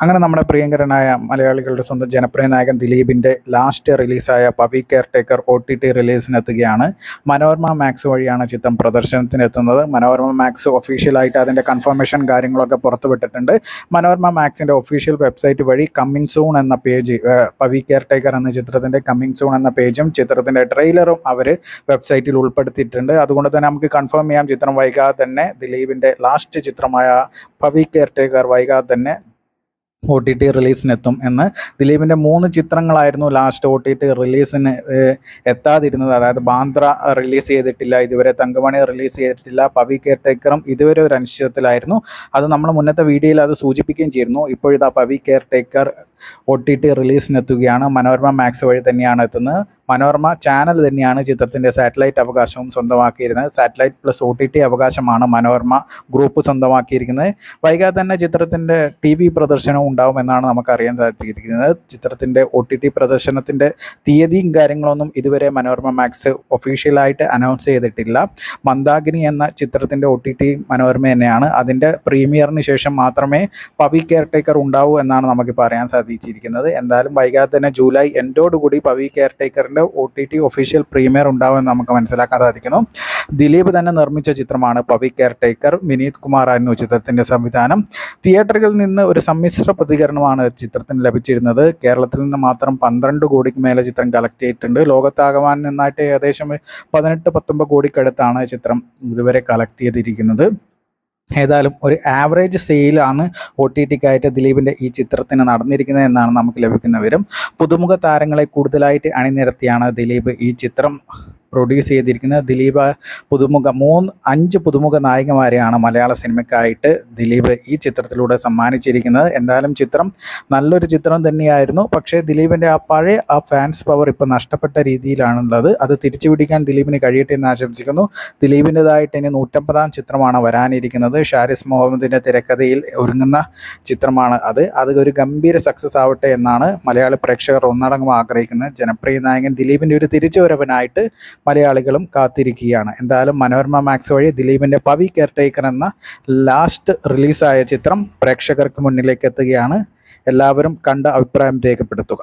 അങ്ങനെ നമ്മുടെ പ്രിയങ്കരനായ മലയാളികളുടെ സ്വന്തം ജനപ്രിയ നായകൻ ദിലീപിന്റെ ലാസ്റ്റ് റിലീസായ Pavi care taker O T T റിലീസിനെത്തുകയാണ് Manorama Max വഴിയാണ് ചിത്രം പ്രദർശനത്തിനെത്തുന്നത്. മനോരമ മാക്സ് ഒഫീഷ്യലായിട്ട് അതിന്റെ കൺഫർമേഷൻ കാര്യങ്ങളൊക്കെ പുറത്തുവിട്ടിട്ടുണ്ട്. മനോരമ മാക്സിന്റെ ഒഫീഷ്യൽ വെബ്സൈറ്റ് വഴി കമ്മിങ് സൂൺ എന്ന പേജ് പവി കെയർ ടേക്കർ എന്ന ചിത്രത്തിന്റെ കമ്മിങ് സൂൺ എന്ന പേജും ചിത്രത്തിന്റെ ട്രെയിലറും അവർ വെബ്സൈറ്റിൽ ഉൾപ്പെടുത്തിയിട്ടുണ്ട്. അതുകൊണ്ട് തന്നെ നമുക്ക് കൺഫേം ചെയ്യാം ചിത്രം വൈകാതെ തന്നെ ദിലീപിന്റെ ലാസ്റ്റ് ചിത്രമായ പവി കെയർ ടേക്കർ വൈകാതെ തന്നെ ഒ ടി ടി റിലീസിനെത്തും എന്ന് ദിലീപിന്റെ മൂന്ന് ചിത്രങ്ങളായിരുന്നു ലാസ്റ്റ് ഒ ടി ടി റിലീസിന് എത്താതിരുന്നത്. അതായത് ബാന്ദ്ര റിലീസ് ചെയ്തിട്ടില്ല ഇതുവരെ തങ്കമണി റിലീസ് ചെയ്തിട്ടില്ല പവി കെയർ ടേക്കറും ഇതുവരെ ഒരു അനിശ്ചിതത്തിലായിരുന്നു. അത് നമ്മൾ മുന്നത്തെ വീഡിയോയിൽ അത് സൂചിപ്പിക്കുകയും ചെയ്യുന്നു ഇപ്പോഴിതാ Pavi caretaker O T T റിലീസിനെത്തുകയാണ് Manorama Max വഴി തന്നെയാണ് എത്തുന്നത്. മനോരമ ചാനൽ തന്നെയാണ് ചിത്രത്തിന്റെ സാറ്റലൈറ്റ് അവകാശവും സ്വന്തമാക്കിയിരുന്നത്. Satellite plus O T T അവകാശമാണ് മനോരമ ഗ്രൂപ്പ് സ്വന്തമാക്കിയിരിക്കുന്നത്. വൈകാതെ തന്നെ ചിത്രത്തിന്റെ ടി വി പ്രദർശനവും ഉണ്ടാവുമെന്നാണ് നമുക്കറിയാൻ സാധിച്ചിരിക്കുന്നത്. ചിത്രത്തിന്റെ ഒ ടി ടി പ്രദർശനത്തിന്റെ തീയതിയും കാര്യങ്ങളൊന്നും ഇതുവരെ മനോരമ മാക്സ് ഒഫീഷ്യലായിട്ട് അനൗൺസ് ചെയ്തിട്ടില്ല. മന്ദാകിനി എന്ന ചിത്രത്തിന്റെ ഒ ടി ടി മനോരമ തന്നെയാണ്. അതിന്റെ പ്രീമിയറിന് ശേഷം മാത്രമേ പവി കെയർ ടേക്കർ ഉണ്ടാവൂ എന്നാണ് നമുക്കിപ്പോൾ അറിയാൻ സാധിച്ചിരിക്കുന്നത്. എന്തായാലും വൈകാതെ തന്നെ ജൂലൈ എൻഡോടുകൂടി പവി കെയർ ടേക്കറിന്റെ O T T official premiere ഉണ്ടാവുമെന്ന് നമുക്ക് മനസ്സിലാക്കാൻ സാധിക്കുന്നു ദിലീപ് തന്നെ നിർമ്മിച്ച ചിത്രമാണ് പവി കെയർ ടേക്കർ വിനീത് കുമാർ ആയിരുന്നു ചിത്രത്തിന്റെ സംവിധാനം. തിയേറ്ററുകളിൽ നിന്ന് ഒരു സമ്മിശ്ര പ്രതികരണമാണ് ചിത്രത്തിന് ലഭിച്ചിരുന്നത്. കേരളത്തിൽ നിന്ന് മാത്രം പന്ത്രണ്ട് കോടിക്ക് മേലെ ചിത്രം കളക്ട് ചെയ്തിട്ടുണ്ട്. ലോകത്താകമാൻ നിന്നായിട്ട് ഏകദേശം പതിനെട്ട് പത്തൊമ്പത് കോടിക്കടുത്താണ് ചിത്രം ഇതുവരെ കളക്ട് ചെയ്തിരിക്കുന്നത്. ഏതായാലും ഒരു ആവറേജ് സെയിലാണ് ഒ ടി ടിക്കായിട്ട് ദിലീപിന്റെ ഈ ചിത്രത്തിന് നടന്നിരിക്കുന്നത് എന്നാണ് നമുക്ക് ലഭിക്കുന്ന വിവരം. പുതുമുഖ താരങ്ങളെ കൂടുതലായിട്ട് അണിനിരത്തിയാണ് ദിലീപ് ഈ ചിത്രം. പ്രൊഡ്യൂസ് ചെയ്തിരിക്കുന്നത് ദിലീപ് പുതുമുഖ മൂന്ന് അഞ്ച് പുതുമുഖ നായികമാരെയാണ് മലയാള സിനിമയ്ക്കായിട്ട് ദിലീപ് ഈ ചിത്രത്തിലൂടെ സമ്മാനിച്ചിരിക്കുന്നത്. എന്തായാലും ചിത്രം നല്ലൊരു ചിത്രം തന്നെയായിരുന്നു. പക്ഷേ ദിലീപിന്റെ ആ പഴയ ആ ഫാൻസ് പവർ ഇപ്പോൾ നഷ്ടപ്പെട്ട രീതിയിലാണുള്ളത്. അത് തിരിച്ചു പിടിക്കാൻ ദിലീപിന് കഴിയട്ടെ എന്ന് ആശംസിക്കുന്നു. ദിലീപിന്റെതായിട്ട് ഇനി നൂറ്റമ്പതാം ചിത്രമാണ് വരാനിരിക്കുന്നത്. ഷാരിസ് മുഹമ്മദിന്റെ തിരക്കഥയിൽ ഒരുങ്ങുന്ന ചിത്രമാണ് അത്. അത് ഒരു ഗംഭീര സക്സസ് ആവട്ടെ എന്നാണ് മലയാളി പ്രേക്ഷകർ ഒന്നടങ്കം ആഗ്രഹിക്കുന്നത്. ജനപ്രിയ നായകൻ ദിലീപിന്റെ ഒരു തിരിച്ചുവരവിനായിട്ട് മലയാളികളും കാത്തിരിക്കുകയാണ്. എന്തായാലും മനോരമ മാക്സ് വഴി ദിലീപിന്റെ പവി കെയർടേക്കർ എന്ന ലാസ്റ്റ് റിലീസായ ചിത്രം പ്രേക്ഷകർക്ക് മുന്നിലേക്ക് എത്തുകയാണ്. എല്ലാവരും കണ്ട അഭിപ്രായം രേഖപ്പെടുത്തുക.